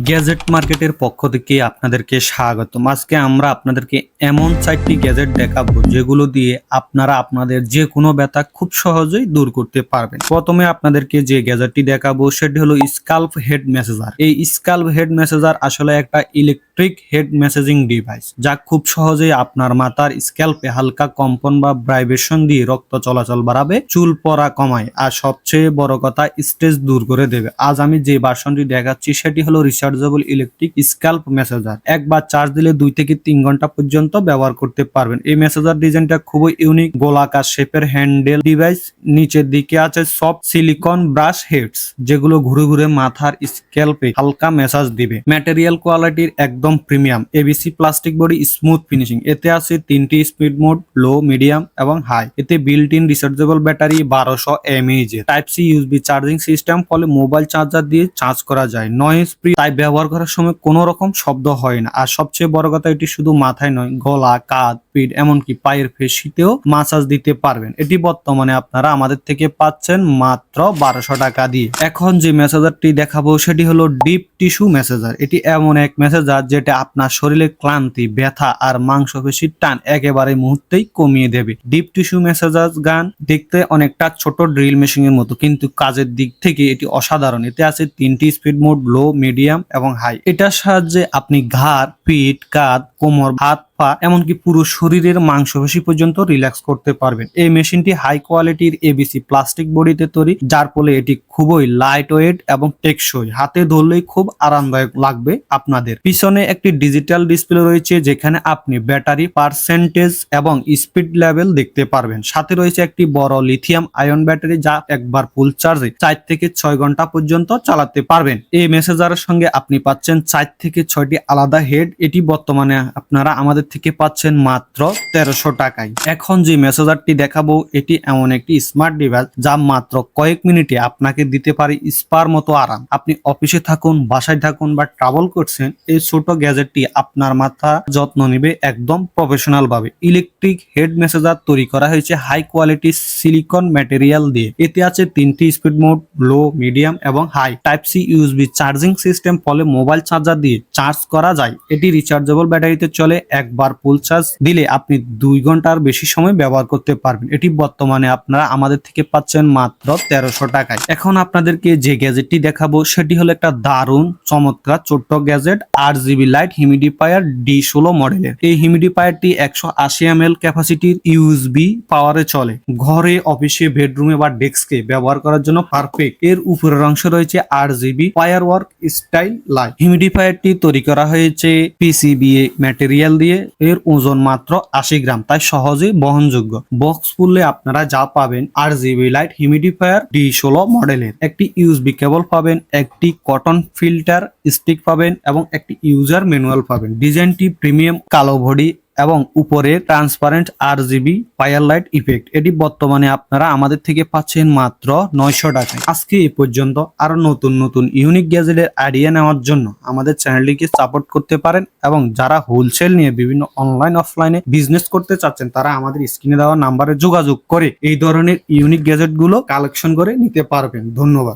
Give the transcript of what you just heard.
Gadget মার্কেটের পক্ষ থেকে আপনাদেরকে স্বাগত আজকে আমরা আপনাদেরকে এমন চারটি গ্যাজেট দেখাবো, যেগুলো দিয়ে আপনারা আপনাদের যে কোনো ব্যথা খুব সহজেই দূর করতে পারবেন। প্রথমে আপনাদেরকে যে গ্যাজেটটি দেখাবো, সেটি হলো স্কাল্প হেড মেসেজার এই স্কাল্প হেড মেসেজার আসলে একটা ইলেকট্রিক হেড মেসেজিং ডিভাইস, যা খুব সহজেই আপনার মাথার স্ক্যাল্পে হালকা কম্পন বা ভাইব্রেশন দিয়ে রক্ত চলাচল বাড়াবে, চুল পরা কমায়, আর সবচেয়ে বড় কথা স্ট্রেস দূর করে দেবে। আজ আমি যে ভার্সনটি দেখাচ্ছি, সেটি হলো রিচার্জেবল ইলেকট্রিক স্ক্যাল্প মেসেজার একবার চার্জ দিলে দুই থেকে তিন ঘণ্টা পর্যন্ত ব্যবহার করতে পারবেন। এই মেসেজার ডিজাইনটা খুবই ইউনিক গোলাকার শেপের হ্যান্ডেল ডিভাইস নিচের দিকে আছে সফট সিলিকন ব্রাশ হেডস যেগুলো ঘুরে ঘুরে মাথার স্ক্যাল্পে হালকা মেসাজ দিবে। ম্যাটেরিয়াল কোয়ালিটির একদম premium ABC plastic body smooth finishing এতে আছে তিনটি স্পিড মোড লো মিডিয়াম এবং হাই এতে বিল্ট ইন রিচার্জেবল ব্যাটারি বারোশো MH type C USB charging system ফলে মোবাইল চার্জার দিয়ে চার্জ করা যায়। নয়েজ ফ্রি তাই ব্যবহার করার সময় কোনো রকম শব্দ হয় না। আর সবচেয়ে বড় কথা এটি শুধু মাথায় নয়, গলা, কাঁধ পিঠ এমনকি পায়ের ফেসিতেও মাসাজ দিতে পারবেন। এটি বর্তমানে আপনারা আমাদের থেকে পাচ্ছেন মাত্র বারোশো টাকা দিয়ে। এখন যে মেসেজারটি দেখাবো, সেটি হলো ডিপ টিস্যু মেসেজার এটি এমন এক মেসেজার যেটা আপনার শরীরে ক্লান্তি, ব্যথা আর মাংসপেশির টান একেবারে মুহূর্তেই কমিয়ে দেবে। ডিপ টিস্যু মেসেজার গান দেখতে অনেকটা ছোট ড্রিল মেশিন এর মতো, কিন্তু কাজের দিক থেকে এটি অসাধারণ। এতে আছে তিনটি স্পিড মোড লো মিডিয়াম এবং হাই এটার সাহায্যে আপনি ঘাড় পিঠ কাঁধ কোমর, হাত, পা, এমনকি পুরো শরীরের মাংসপেশি পর্যন্ত রিল্যাক্স করতে পারবেন। এই মেশিনটি হাই কোয়ালিটির এবিসি প্লাস্টিক বডিতে তৈরি, যার ফলে এটি খুবই লাইট ওয়েট এবং টেকসই। হাতে ধরলেই খুব আরামদায়ক লাগবে আপনাদের। পিছনে একটি ডিজিটাল ডিসপ্লে রয়েছে, যেখানে আপনি ব্যাটারি পার্সেন্টেজ এবং স্পিড লেভেল দেখতে পারবেন। সাথে রয়েছে একটি বড় লিথিয়াম আয়ন ব্যাটারি যা একবার ফুল চার্জে চার থেকে ছয় ঘণ্টা পর্যন্ত চালাতে পারবেন। এই মেসেজারের সঙ্গে আপনি পাচ্ছেন চার থেকে ছয়টি আলাদা হেড এটি বর্তমানে আপনারা আমাদের থেকে পাচ্ছেন মাত্র তেরোশো টাকায়। এখন যে মেসেজারটি দেখাবো, এটি এমন একটি স্মার্ট ডিভাইস যা মাত্র কয়েক মিনিটে আপনাকে দিতে পারে স্পার মতো আরাম। আপনি অফিসে থাকুন, বাসায় থাকুন বা ট্রাভেল করছেন, এই ছোট গ্যাজেটটি আপনার মাথা যত্ন নেবে একদম প্রফেশনাল ভাবে। ইলেকট্রিক হেড মেসেজার তৈরি করা হয়েছে হাই কোয়ালিটি সিলিকন ম্যাটেরিয়াল দিয়ে। এতে আছে তিনটি স্পিড মোড লো মিডিয়াম এবং high type C USB charging system ফলে মোবাইল চার্জার দিয়ে চার্জ করা যায়। এটি রিচার্জেবল ব্যাটারিতে চলে একবার ফুল চার্জ দিলে আপনি দুই ঘণ্টার বেশি সময় ব্যবহার করতে পারবেন। এটি বর্তমানে আপনারা আমাদের থেকে পাচ্ছেন মাত্র তেরোশো টাকায়। এখন আপনাদেরকে যে গ্যাজেটটি দেখাবো, সেটি হলো একটা দারুণ, চমৎকার, ছোট্ট gadget R GB light humidifier D ষোলো মডেলের এই হিমিডিফায়ারটি একশো আশি এম এল ক্যাপাসিটির ইউএসবি পাওয়ারে চলে। ঘরে অফিসে বেডরুমে বা ডেস্কে ব্যবহার করার জন্য পারফেক্ট এর উপরের অংশ রয়েছে R GB firework style light হিমিডিফায়ারটি তৈরি করা হয়েছে পিসিবিএ ম্যাটেরিয়াল দিয়ে এর ওজন মাত্র আশি গ্রাম। তাই সহজেই বহনযোগ্য। বক্স খুললে আপনারা যা পাবেন R GB light humidifier D ষোলো মডেলের একটি ইউএসবি কেবল পাবেন, একটি কটন ফিল্টার স্টিক পাবেন এবং একটি ইউজার ম্যানুয়াল পাবেন। ডিজাইনটি প্রিমিয়াম কালো বডি এবং উপরে transparent R GB fire light effect এটি বর্তমানে আপনারা আমাদের থেকে পাচ্ছেন মাত্র নয়শো টাকায়। আজকে এই পর্যন্ত আরও নতুন নতুন ইউনিক গ্যাজেটের আইডিয়া নেওয়ার জন্য আমাদের চ্যানেলটিকে সাপোর্ট করতে পারেন এবং যারা হোলসেল নিয়ে বিভিন্ন অনলাইন অফলাইনে বিজনেস করতে চাচ্ছেন, তারা আমাদের স্ক্রিনে দেওয়া নাম্বারে যোগাযোগ করে এই ধরনের ইউনিক গ্যাজেটগুলো কালেকশন করে নিতে পারবেন। ধন্যবাদ।